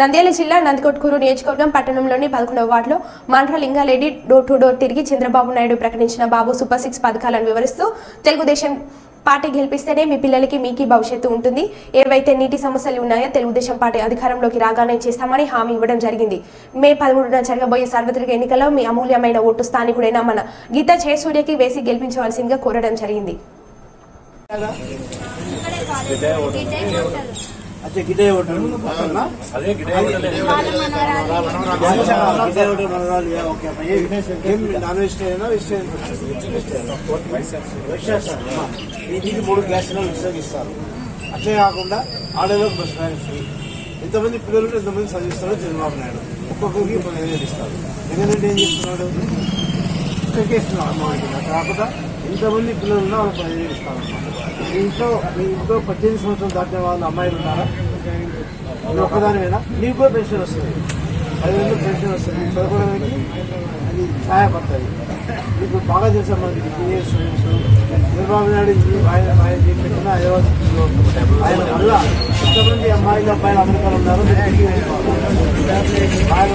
నంద్యాల జిల్లా నందికొట్కూరు నియోజకవర్గం పట్టణంలోని పదకొండవ వార్డులో Mandra Lingareddy door to door తిరిగి చంద్రబాబు నాయుడు ప్రకటించిన బాబు సూపర్ సిక్స్ పథకాలను వివరిస్తూ తెలుగుదేశం పార్టీ గెలిపిస్తేనే మీ పిల్లలకి మీకి భవిష్యత్తు ఉంటుంది. ఏవైతే నీటి సమస్యలు ఉన్నాయో తెలుగుదేశం పార్టీ అధికారంలోకి రాగానే చేస్తామని హామీ ఇవ్వడం జరిగింది. మే పదమూడున జరగబోయే సార్వత్రిక ఎన్నికల్లో మీ అమూల్యమైన ఓటు స్థానికుడైన మన గీతా జయసూర్యకి వేసి గెలిపించవలసిందిగా కోరడం జరిగింది. గిడే హోటల్. అదే మూడు గ్యాస్ వినియోగిస్తారు. అట్లే కాకుండా ఆడేలోకి బస్ డ్రైవర్ ఫ్రీ. ఎంతమంది పిల్లలు ఎంతమంది చదివిస్తారో చంద్రబాబు నాయుడు. ఒక్కొక్కరికి ఇప్పుడు ఇస్తారు. ఎందుకంటే ఏం చేస్తున్నాడు చేస్తున్నాం అమ్మ కాకుండా ఇంతమంది పిల్లలు ఉన్నా వాళ్ళకి పదిహేను ఇంట్లో మీ ఇంట్లో పద్దెనిమిది సంవత్సరాలు దాటిన వాళ్ళు అమ్మాయిలు ఉన్నారా? అది ఒక్కదానివేనా నీకు కూడా పెన్షన్ వస్తుంది. పదివేలు పెన్షన్ వస్తుంది. చదువుకోవడానికి అది సహాయపడుతుంది. మీకు బాగా తెలుసా మనకి టీనేజ్ స్టూడెంట్స్ చంద్రబాబు నాయుడు ఆయన ఆయన పెట్టిన హైదరాబాద్ ఆయన వల్ల ఇంతమంది అమ్మాయిలు అబ్బాయిలు అమెరికాలో ఉన్నారు. ఆయన